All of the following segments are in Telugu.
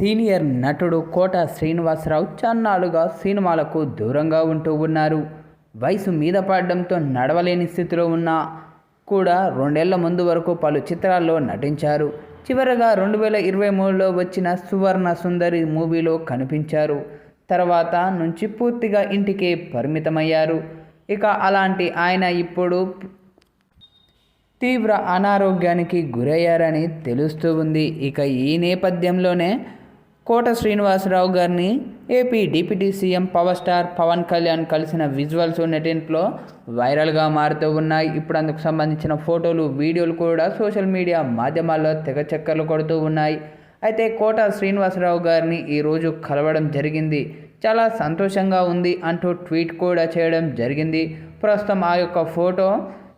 సీనియర్ నటుడు కోట శ్రీనివాసరావు చన్నాలుగా సినిమాలకు దూరంగా ఉంటూ ఉన్నారు. వయసు మీద పడడంతో నడవలేని స్థితిలో ఉన్నా కూడా రెండేళ్ళ ముందు వరకు పలు చిత్రాల్లో నటించారు. చివరగా రెండు వేల ఇరవై మూడులో వచ్చిన సువర్ణ సుందరి మూవీలో కనిపించారు. తర్వాత నుంచి పూర్తిగా ఇంటికే పరిమితమయ్యారు. ఇక అలాంటి ఆయన ఇప్పుడు తీవ్ర అనారోగ్యానికి గురయ్యారని తెలుస్తూ ఉంది. ఇక ఈ నేపథ్యంలోనే కోట శ్రీనివాసరావు గారిని AP deputy CM power star Pawan Kalyan కలిసిన విజువల్స్ నెటింట్లో వైరల్గా మారుతూ ఉన్నాయి. ఇప్పుడు అందుకు సంబంధించిన ఫోటోలు వీడియోలు కూడా సోషల్ మీడియా మాధ్యమాల్లో తెగ చక్కర్లు కొడుతూ ఉన్నాయి. అయితే కోట శ్రీనివాసరావు గారిని ఈరోజు కలవడం జరిగింది. చాలా సంతోషంగా ఉంది అంటూ ట్వీట్ కూడా చేయడం జరిగింది. ప్రస్తుతం ఆ యొక్క ఫోటో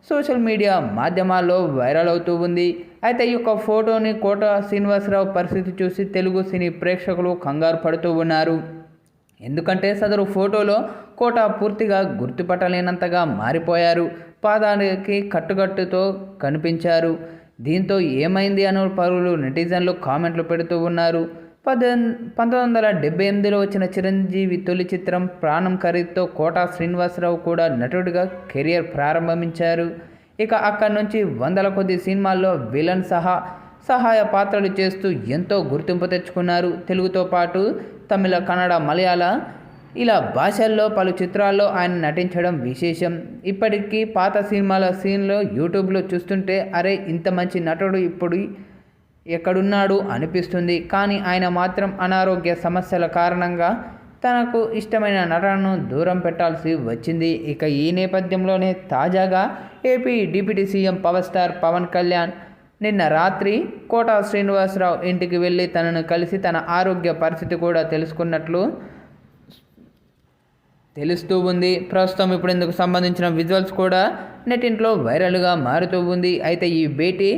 సోషల్ మీడియా మాధ్యమాల్లో వైరల్ అవుతూ ఉంది. అయితే ఈ యొక్క ఫోటోని కోట శ్రీనివాసరావు పరిస్థితి చూసి తెలుగు సినీ ప్రేక్షకులు కంగారు పడుతూ ఉన్నారు. ఎందుకంటే సదరు ఫోటోలో కోట పూర్తిగా గుర్తుపట్టలేనంతగా మారిపోయారు. పాదానికి కట్టుకట్టుతో కనిపించారు. దీంతో ఏమైంది అనే పలువురు నెటిజన్లు కామెంట్లు పెడుతూ ఉన్నారు. పద్దెన్ పంతొమ్మిది వందల డెబ్బై ఎనిమిదిలో వచ్చిన చిరంజీవి తొలి చిత్రం ప్రాణం ఖరీదుతో కోటా శ్రీనివాసరావు కూడా నటుడిగా కెరియర్ ప్రారంభించారు. ఇక అక్కడి నుంచి వందల కొద్ది సినిమాల్లో విలన్ సహా సహాయ పాత్రలు చేస్తూ ఎంతో గుర్తింపు తెచ్చుకున్నారు. తెలుగుతో పాటు తమిళ కన్నడ మలయాళ ఇలా భాషల్లో పలు చిత్రాల్లో ఆయన నటించడం విశేషం. ఇప్పటికీ పాత సినిమాల సీన్లో యూట్యూబ్లో చూస్తుంటే అరే ఇంత మంచి నటుడు ఇప్పుడు ఎక్కడున్నాడు అనిపిస్తుంది. కానీ ఆయన మాత్రం అనారోగ్య సమస్యల కారణంగా తనకు ఇష్టమైన నటనను దూరం పెట్టాల్సి వచ్చింది. ఇక ఈ నేపథ్యంలోనే తాజాగా AP deputy CM power star Pawan Kalyan నిన్న రాత్రి కోటా శ్రీనివాసరావు ఇంటికి వెళ్ళి తనను కలిసి తన ఆరోగ్య పరిస్థితి కూడా తెలుసుకున్నట్లు తెలుస్తూ ఉంది. ప్రస్తుతం ఇప్పుడు ఇందుకు సంబంధించిన విజువల్స్ కూడా నెట్టింట్లో వైరల్గా మారుతూ ఉంది. అయితే ఈ భేటీ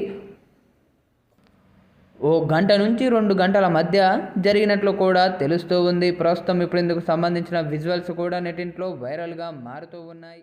ఓ గంట నుంచి రెండు గంటల మధ్య జరిగినట్లు కూడా తెలుస్తూ ఉంది. ప్రస్తుతం ఇప్పుడు ఇందుకు సంబంధించిన విజువల్స్ కూడా నెటింట్లో వైరల్గా మారుతూ ఉన్నాయి.